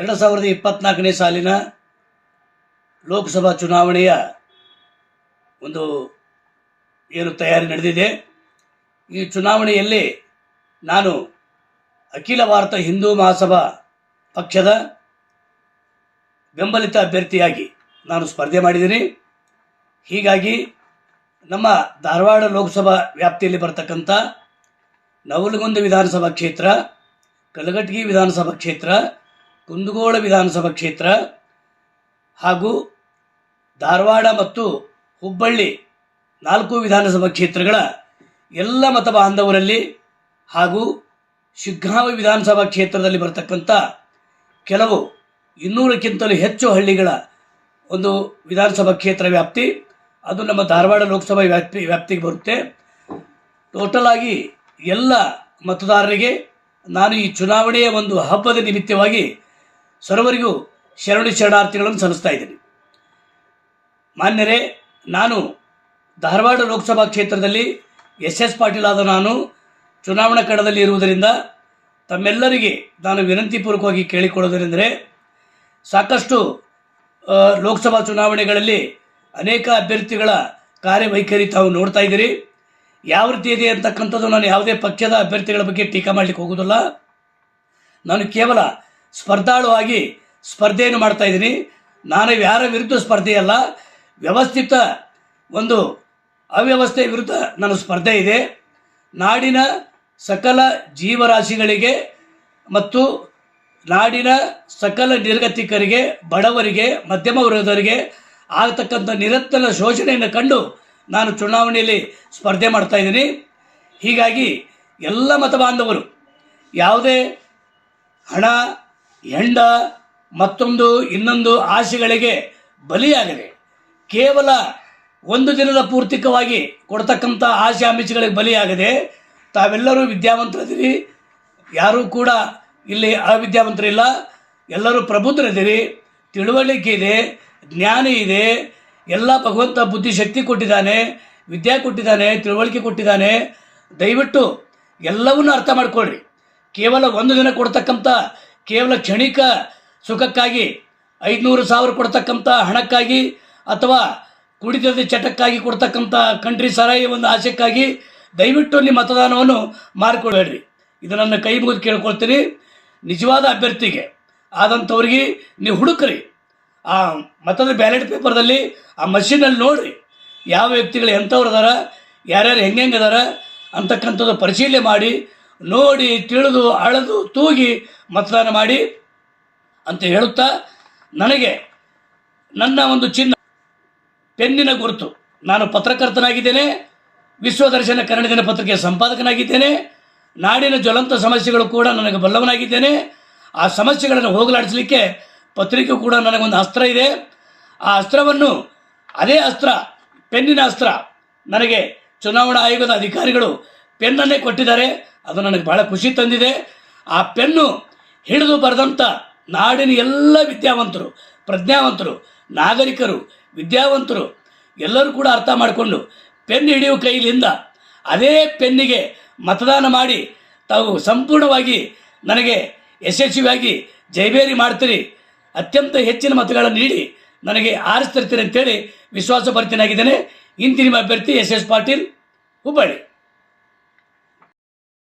ಎರಡು ಸಾವಿರದ ಇಪ್ಪತ್ನಾಲ್ಕನೇ ಸಾಲಿನ ಲೋಕಸಭಾ ಚುನಾವಣೆಯ ಒಂದು ಏನು ತಯಾರಿ ನಡೆದಿದೆ. ಈ ಚುನಾವಣೆಯಲ್ಲಿ ನಾನು ಅಖಿಲ ಭಾರತ ಹಿಂದೂ ಮಹಾಸಭಾ ಪಕ್ಷದ ಬೆಂಬಲಿತ ಅಭ್ಯರ್ಥಿಯಾಗಿ ನಾನು ಸ್ಪರ್ಧೆ ಮಾಡಿದ್ದೀನಿ. ಹೀಗಾಗಿ ನಮ್ಮ ಧಾರವಾಡ ಲೋಕಸಭಾ ವ್ಯಾಪ್ತಿಯಲ್ಲಿ ಬರತಕ್ಕಂಥ ನವಲಗುಂದ ವಿಧಾನಸಭಾ ಕ್ಷೇತ್ರ, ಕಲಘಟಗಿ ವಿಧಾನಸಭಾ ಕ್ಷೇತ್ರ ಕುಂದಗೋಳ ವಿಧಾನಸಭಾ ಕ್ಷೇತ್ರ ಹಾಗೂ ಧಾರವಾಡ ಮತ್ತು ಹುಬ್ಬಳ್ಳಿ ನಾಲ್ಕು ವಿಧಾನಸಭಾ ಕ್ಷೇತ್ರಗಳ ಎಲ್ಲ ಮತ ಬಾಂಧವರಲ್ಲಿ ಹಾಗೂ ಶಿಗ್ಗಾಂವ ವಿಧಾನಸಭಾ ಕ್ಷೇತ್ರದಲ್ಲಿ ಬರತಕ್ಕಂಥ ಕೆಲವು ಇನ್ನೂರಕ್ಕಿಂತಲೂ ಹೆಚ್ಚು ಹಳ್ಳಿಗಳ ಒಂದು ವಿಧಾನಸಭಾ ಕ್ಷೇತ್ರ ವ್ಯಾಪ್ತಿ, ಅದು ನಮ್ಮ ಧಾರವಾಡ ಲೋಕಸಭಾ ವ್ಯಾಪ್ತಿ, ವ್ಯಾಪ್ತಿಗೆ ಬರುತ್ತೆ. ಟೋಟಲ್ ಆಗಿ ಎಲ್ಲ ಮತದಾರರಿಗೆ ನಾನು ಈ ಚುನಾವಣೆಯ ಒಂದು ಹಬ್ಬದ ನಿಮಿತ್ತವಾಗಿ ಸರ್ವರಿಗೂ ಶರಣು ಶರಣಾರ್ಥಿಗಳನ್ನು ಸಲ್ಲಿಸ್ತಾ ಇದ್ದೀನಿ. ಮಾನ್ಯರೇ, ನಾನು ಧಾರವಾಡ ಲೋಕಸಭಾ ಕ್ಷೇತ್ರದಲ್ಲಿ ಎಸ್ ಎಸ್ ಪಾಟೀಲ್ ಆದ ನಾನು ಚುನಾವಣಾ ಕಣದಲ್ಲಿ ಇರುವುದರಿಂದ ತಮ್ಮೆಲ್ಲರಿಗೆ ನಾನು ವಿನಂತಿಪೂರ್ವಕವಾಗಿ ಕೇಳಿಕೊಳ್ಳೋದೇನೆಂದರೆ, ಸಾಕಷ್ಟು ಲೋಕಸಭಾ ಚುನಾವಣೆಗಳಲ್ಲಿ ಅನೇಕ ಅಭ್ಯರ್ಥಿಗಳ ಕಾರ್ಯವೈಖರಿ ತಾವು ನೋಡ್ತಾ ಇದ್ದೀರಿ. ಯಾವ ರೀತಿ ಇದೆ ಅಂತಕ್ಕಂಥದ್ದು ನಾನು ಯಾವುದೇ ಪಕ್ಷದ ಅಭ್ಯರ್ಥಿಗಳ ಬಗ್ಗೆ ಟೀಕಾ ಮಾಡಲಿಕ್ಕೆ ಹೋಗೋದಿಲ್ಲ ನಾನು ಕೇವಲ ಸ್ಪರ್ಧಾಳುವಾಗಿ ಸ್ಪರ್ಧೆಯನ್ನು ಮಾಡ್ತಾ ಇದ್ದೀನಿ. ನಾನು ಯಾರ ವಿರುದ್ಧ ಸ್ಪರ್ಧೆಯಲ್ಲ ವ್ಯವಸ್ಥಿತ ಒಂದು ಅವ್ಯವಸ್ಥೆ ವಿರುದ್ಧ ನನ್ನ ಸ್ಪರ್ಧೆ ಇದೆ. ನಾಡಿನ ಸಕಲ ಜೀವರಾಶಿಗಳಿಗೆ ಮತ್ತು ನಾಡಿನ ಸಕಲ ನಿರ್ಗತಿಕರಿಗೆ, ಬಡವರಿಗೆ, ಮಧ್ಯಮ ವರ್ಗದವರಿಗೆ ಆಗತಕ್ಕಂಥ ನಿರಂತರ ಶೋಷಣೆಯನ್ನು ಕಂಡು ನಾನು ಚುನಾವಣೆಯಲ್ಲಿ ಸ್ಪರ್ಧೆ ಮಾಡ್ತಾ ಇದ್ದೀನಿ. ಹೀಗಾಗಿ ಎಲ್ಲ ಮತ ಬಾಂಧವರು ಯಾವುದೇ ಹಣ ಹೆಂಡ ಮತ್ತೊಂದು ಇನ್ನೊಂದು ಆಶೆಗಳಿಗೆ ಬಲಿಯಾಗದೆ ಕೇವಲ ಒಂದು ದಿನದ ಪೂರ್ತಿಕವಾಗಿ ಕೊಡ್ತಕ್ಕಂಥ ಆಶೆ ಆಮಿಷಗಳಿಗೆ ಬಲಿಯಾಗದೆ ತಾವೆಲ್ಲರೂ ವಿದ್ಯಾವಂತರಿದ್ದೀರಿ. ಯಾರೂ ಕೂಡ ಇಲ್ಲಿ ಅವಿದ್ಯಾವಂತರಿಲ್ಲ. ಎಲ್ಲರೂ ಪ್ರಬುದ್ಧರಿದ್ದೀರಿ. ತಿಳುವಳಿಕೆ ಇದೆ, ಜ್ಞಾನ ಇದೆ. ಎಲ್ಲ ಭಗವಂತ ಬುದ್ಧಿಶಕ್ತಿ ಕೊಟ್ಟಿದ್ದಾನೆ, ವಿದ್ಯೆ ಕೊಟ್ಟಿದ್ದಾನೆ, ತಿಳುವಳಿಕೆ ಕೊಟ್ಟಿದ್ದಾನೆ. ದಯವಿಟ್ಟು ಎಲ್ಲವನ್ನೂ ಅರ್ಥ ಮಾಡ್ಕೊಳ್ಳ್ರಿ ಕೇವಲ ಒಂದು ದಿನ ಕೊಡ್ತಕ್ಕಂಥ ಕೇವಲ ಕ್ಷಣಿಕ ಸುಖಕ್ಕಾಗಿ ಐದುನೂರು ಸಾವಿರ ಕೊಡ್ತಕ್ಕಂಥ ಹಣಕ್ಕಾಗಿ ಅಥವಾ ಕುಡಿತದ ಚಟಕ್ಕಾಗಿ ಕೊಡ್ತಕ್ಕಂಥ ಕಂಟ್ರಿ ಸರಾಯಿ ಒಂದು ಆಸೆಕ್ಕಾಗಿ ದಯವಿಟ್ಟು ನಿಮ್ಮ ಮತದಾನವನ್ನು ಮಾರಿಕೊಳ್ಬೇಡ್ರಿ ಇದು ನನ್ನ ಕೈ ಮುಗಿದು ಕೇಳ್ಕೊಳ್ತೀನಿ. ನಿಜವಾದ ಅಭ್ಯರ್ಥಿಗೆ ಆದಂಥವ್ರಿಗೆ ನೀವು ಹುಡುಕ್ರಿ. ಆ ಮತದ ಬ್ಯಾಲೆಟ್ ಪೇಪರ್ದಲ್ಲಿ ಆ ಮಷೀನಲ್ಲಿ ನೋಡ್ರಿ. ಯಾವ ವ್ಯಕ್ತಿಗಳು ಎಂಥವ್ರು ಅದಾರ, ಯಾರ್ಯಾರು ಹೆಂಗೆ ಅದಾರ ಅಂತಕ್ಕಂಥದ್ದು ಪರಿಶೀಲನೆ ಮಾಡಿ ನೋಡಿ, ತಿಳಿದು, ಅಳೆದು, ತೂಗಿ ಮತದಾನ ಮಾಡಿ ಅಂತ ಹೇಳುತ್ತಾ, ನನಗೆ ನನ್ನ ಒಂದು ಚಿನ್ನ ಪೆನ್ನಿನ ಗುರುತು. ನಾನು ಪತ್ರಕರ್ತನಾಗಿದ್ದೇನೆ, ವಿಶ್ವದರ್ಶನ ಕನ್ನಡ ದಿನಪತ್ರಿಕೆಯ ಸಂಪಾದಕನಾಗಿದ್ದೇನೆ, ನಾಡಿನ ಜ್ವಲಂತ ಸಮಸ್ಯೆಗಳು ಕೂಡ ನನಗೆ ಬಲ್ಲವನಾಗಿದ್ದೇನೆ. ಆ ಸಮಸ್ಯೆಗಳನ್ನು ಹೋಗಲಾಡಿಸಲಿಕ್ಕೆ ಪತ್ರಿಕೆ ಕೂಡ ನನಗೊಂದು ಅಸ್ತ್ರ ಇದೆ. ಆ ಅಸ್ತ್ರವನ್ನು, ಅದೇ ಅಸ್ತ್ರ, ಪೆನ್ನಿನ ಅಸ್ತ್ರ, ನನಗೆ ಚುನಾವಣಾ ಆಯೋಗದ ಅಧಿಕಾರಿಗಳು ಪೆನ್ನನ್ನೇ ಕೊಟ್ಟಿದ್ದಾರೆ. ಅದು ನನಗೆ ಬಹಳ ಖುಷಿ ತಂದಿದೆ. ಆ ಪೆನ್ನು ಹಿಡಿದು ಬರೆದಂಥ ನಾಡಿನ ಎಲ್ಲ ವಿದ್ಯಾವಂತರು, ಪ್ರಜ್ಞಾವಂತರು, ನಾಗರಿಕರು, ವಿದ್ಯಾವಂತರು ಎಲ್ಲರೂ ಕೂಡ ಅರ್ಥ ಮಾಡಿಕೊಂಡು ಪೆನ್ ಹಿಡಿಯುವ ಕೈಲಿಂದ ಅದೇ ಪೆನ್ನಿಗೆ ಮತದಾನ ಮಾಡಿ ತಾವು ಸಂಪೂರ್ಣವಾಗಿ ನನಗೆ ಯಶಸ್ವಿಯಾಗಿ ಜೈಬೇರಿ ಮಾಡ್ತೀರಿ. ಅತ್ಯಂತ ಹೆಚ್ಚಿನ ಮತಗಳನ್ನು ನೀಡಿ ನನಗೆ ಆರಿಸ್ತಿರ್ತೀರಿ ಅಂತೇಳಿ ವಿಶ್ವಾಸ ಬರ್ತೀನಾಗಿದ್ದೇನೆ ನಿಮ್ಮ ಅಭ್ಯರ್ಥಿ ಎಸ್ ಎಸ್ ಪಾಟೀಲ್ ಹುಬ್ಬಳ್ಳಿ.